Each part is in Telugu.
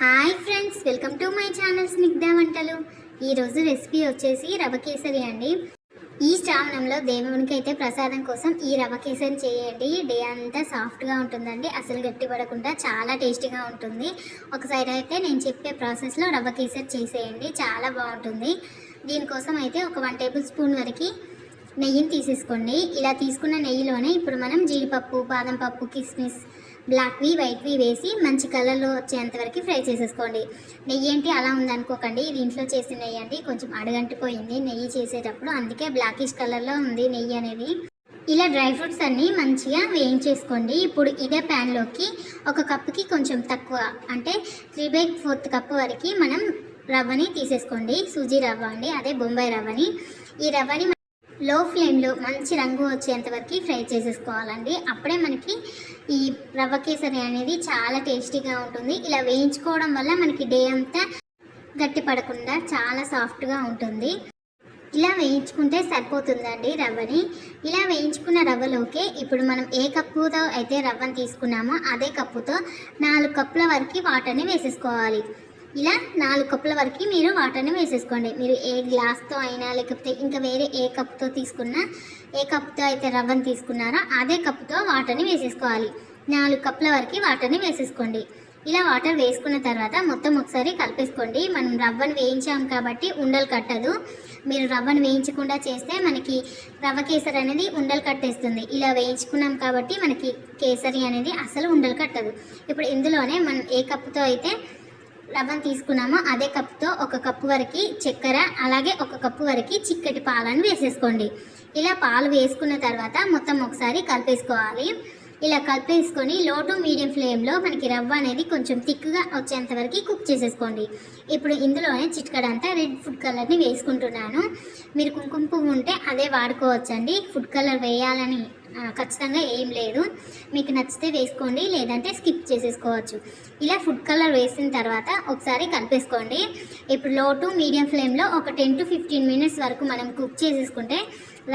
Hi friends welcome to my channel Snigdha వంటలు. ఈరోజు రెసిపీ వచ్చేసి రవ కేసరి అండి. ఈ శ్రావణంలో దేవునికి అయితే ప్రసాదం కోసం ఈ రవ కేసరి చేయండి. డే అంతా సాఫ్ట్గా ఉంటుందండి. అసలు గట్టిపడకుండా చాలా టేస్టీగా ఉంటుంది. ఒకసారి అయితే నేను చెప్పే ప్రాసెస్లో రవ కేసరి చేసేయండి. చాలా బాగుంటుంది. దీనికోసం అయితే ఒక వన్ టేబుల్ స్పూన్ వరకు నెయ్యిని తీసేసుకోండి. ఇలా తీసుకున్న నెయ్యిలోనే ఇప్పుడు మనం జీడిపప్పు బాదం పప్పు కిస్మిస్ బ్లాక్వి వైట్వి వేసి మంచి కలర్లో వచ్చేంత వరకు ఫ్రై చేసేసుకోండి. నెయ్యి ఏంటి అలా ఉందనుకోకండి. ఇది ఇంట్లో చేసిన నెయ్యి అండి. కొంచెం అడగంటిపోయింది. నెయ్యి చేసేటప్పుడు అందుకే బ్లాకిష్ కలర్లో ఉంది నెయ్యి అనేది. ఇలా డ్రై ఫ్రూట్స్ అన్నీ మంచిగా వేయించేసుకోండి. ఇప్పుడు ఇదే ప్యాన్లోకి ఒక కప్పుకి కొంచెం తక్కువ అంటే త్రీ బై ఫోర్త్ కప్పు వరకు మనం రవ్వని తీసేసుకోండి. సూజీ రవ్వ అండి అదే బొంబాయి రవ్వని. ఈ రవ్వని లో ఫ్లేమ్లో మంచి రంగు వచ్చేంత వరకు ఫ్రై చేసేసుకోవాలండి. అప్పుడే మనకి ఈ రవ్వ కేసరి అనేది చాలా టేస్టీగా ఉంటుంది. ఇలా వేయించుకోవడం వల్ల మనకి డే అంతా గట్టి పడకుండా చాలా సాఫ్ట్గా ఉంటుంది. ఇలా వేయించుకుంటే సరిపోతుందండి రవ్వని. ఇలా వేయించుకున్న రవ్వలోకి ఇప్పుడు మనం ఏ కప్పుతో అయితే రవ్వని తీసుకున్నామో అదే కప్పుతో నాలుగు కప్పుల వరకు వాటర్ని వేసేసుకోవాలి. ఇలా నాలుగు కప్పుల వరకు మీరు వాటర్ని వేసేసుకోండి. మీరు ఏ గ్లాస్తో అయినా లేకపోతే ఇంకా వేరే ఏ కప్తో తీసుకున్నా ఏ కప్తో అయితే రవ్వను తీసుకున్నారో అదే కప్పుతో వాటర్ని వేసేసుకోవాలి. నాలుగు కప్పుల వరకు వాటర్ని వేసేసుకోండి. ఇలా వాటర్ వేసుకున్న తర్వాత మొత్తం ఒకసారి కలిపేసుకోండి. మనం రవ్వను వేయించాం కాబట్టి ఉండలు కట్టదు. మీరు రవ్వను వేయించకుండా చేస్తే మనకి రవ్వ కేసరి అనేది ఉండలు కట్టేస్తుంది. ఇలా వేయించుకున్నాం కాబట్టి మనకి కేసరి అనేది అసలు ఉండలు కట్టదు. ఇప్పుడు ఇందులోనే మనం ఏ కప్పుతో అయితే రవ్వను తీసుకున్నామో? అదే కప్పుతో ఒక కప్పు వరకు చక్కెర అలాగే ఒక కప్పు వరకు చిక్కటి పాలను వేసేసుకోండి. ఇలా పాలు వేసుకున్న తర్వాత మొత్తం ఒకసారి కలిపేసుకోవాలి. ఇలా కలిపేసుకొని లో టు మీడియం ఫ్లేమ్లో మనకి రవ్వ అనేది కొంచెం థిక్గా వచ్చేంత వరకు కుక్ చేసేసుకోండి. ఇప్పుడు ఇందులోనే చిట్కడంతా రెడ్ ఫుడ్ కలర్ని వేసుకుంటున్నాను. మీరు కుంకుమ పువ్వు ఉంటే అదే వాడుకోవచ్చండి. ఫుడ్ కలర్ వేయాలని ఖచ్చితంగా ఏం లేదు. మీకు నచ్చితే వేసుకోండి లేదంటే స్కిప్ చేసేసుకోవచ్చు. ఇలా ఫుడ్ కలర్ వేసిన తర్వాత ఒకసారి కలిపేసుకోండి. ఇప్పుడు లో టు మీడియం ఫ్లేమ్లో ఒక టెన్ టు ఫిఫ్టీన్ మినిట్స్ వరకు మనం కుక్ చేసేసుకుంటే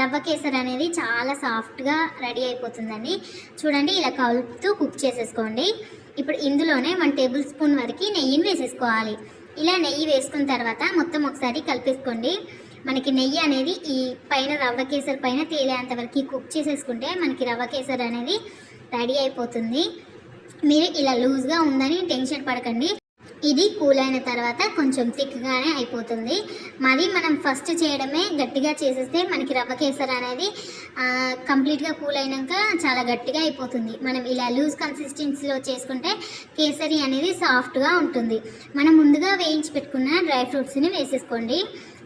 రవ్వ కేసర్ అనేది చాలా సాఫ్ట్గా రెడీ అయిపోతుందండి. చూడండి ఇలా కలుపుతూ కుక్ చేసేసుకోండి. ఇప్పుడు ఇందులోనే వన్ టేబుల్ స్పూన్ వరకు నెయ్యిని వేసేసుకోవాలి. ఇలా నెయ్యి వేసుకున్న తర్వాత మొత్తం ఒకసారి కలిపేసుకోండి. మనకి నెయ్యి అనేది ఈ పైన రవ్వ కేసరి పైన తేలేంత వరకు కుక్ చేసేసుకుంటే మనకి రవ్వ కేసరి అనేది రెడీ అయిపోతుంది. మీరు ఇలా లూజ్గా ఉందని టెన్షన్ పడకండి. ఇది కూల్ అయిన తర్వాత కొంచెం థిక్గానే అయిపోతుంది. మరి మనం ఫస్ట్ చేయడమే గట్టిగా చేసేస్తే మనకి రవ్వ కేసరి అనేది కంప్లీట్గా కూల్ అయినాక చాలా గట్టిగా అయిపోతుంది. మనం ఇలా లూజ్ కన్సిస్టెన్సీలో చేసుకుంటే కేసరి అనేది సాఫ్ట్గా ఉంటుంది. మనం ముందుగా వేయించి పెట్టుకున్న డ్రై ఫ్రూట్స్ని వేసేసుకోండి.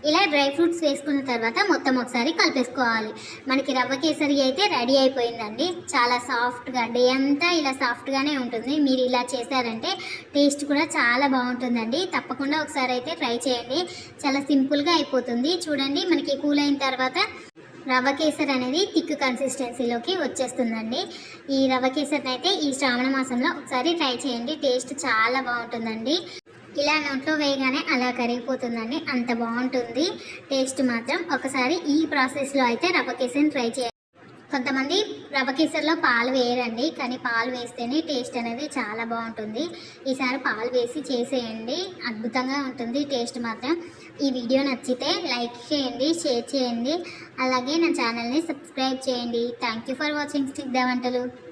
ఇలా డ్రై ఫ్రూట్స్ వేసుకున్న తర్వాత మొత్తం ఒకసారి కలిపేసుకోవాలి. మనకి రవ్వ కేసరి అయితే రెడీ అయిపోయిందండి. చాలా సాఫ్ట్గా డే అంతా ఇలా సాఫ్ట్గానే ఉంటుంది. మీరు ఇలా చేశారంటే టేస్ట్ కూడా చాలా బాగుంటుందండి. తప్పకుండా ఒకసారి అయితే ట్రై చేయండి. చాలా సింపుల్గా అయిపోతుంది. చూడండి మనకి కూల్ అయిన తర్వాత రవ్వ కేసరి అనేది థిక్ కన్సిస్టెన్సీలోకి వచ్చేస్తుందండి. ఈ రవ్వ కేసరిని అయితే ఈ శ్రావణ మాసంలో ఒకసారి ట్రై చేయండి. టేస్ట్ చాలా బాగుంటుందండి. ఇలా నోట్లో వేయగానే అలా కరిగిపోతుందండి. అంత బాగుంటుంది. టేస్ట్ మాత్రం ఒకసారి ఈ ప్రాసెస్లో అయితే రవ్వ కేసరిని ట్రై చేయండి. కొంతమంది రవ్వ కేసరిలో పాలు వేయరండి కానీ పాలు వేస్తేనే టేస్ట్ అనేది చాలా బాగుంటుంది. ఈసారి పాలు వేసి చేసేయండి. అద్భుతంగా ఉంటుంది టేస్ట్ మాత్రం. ఈ వీడియో నచ్చితే లైక్ చేయండి షేర్ చేయండి. అలాగే నా ఛానల్ని సబ్స్క్రైబ్ చేయండి. Thank you for watching. Stick వంటలు.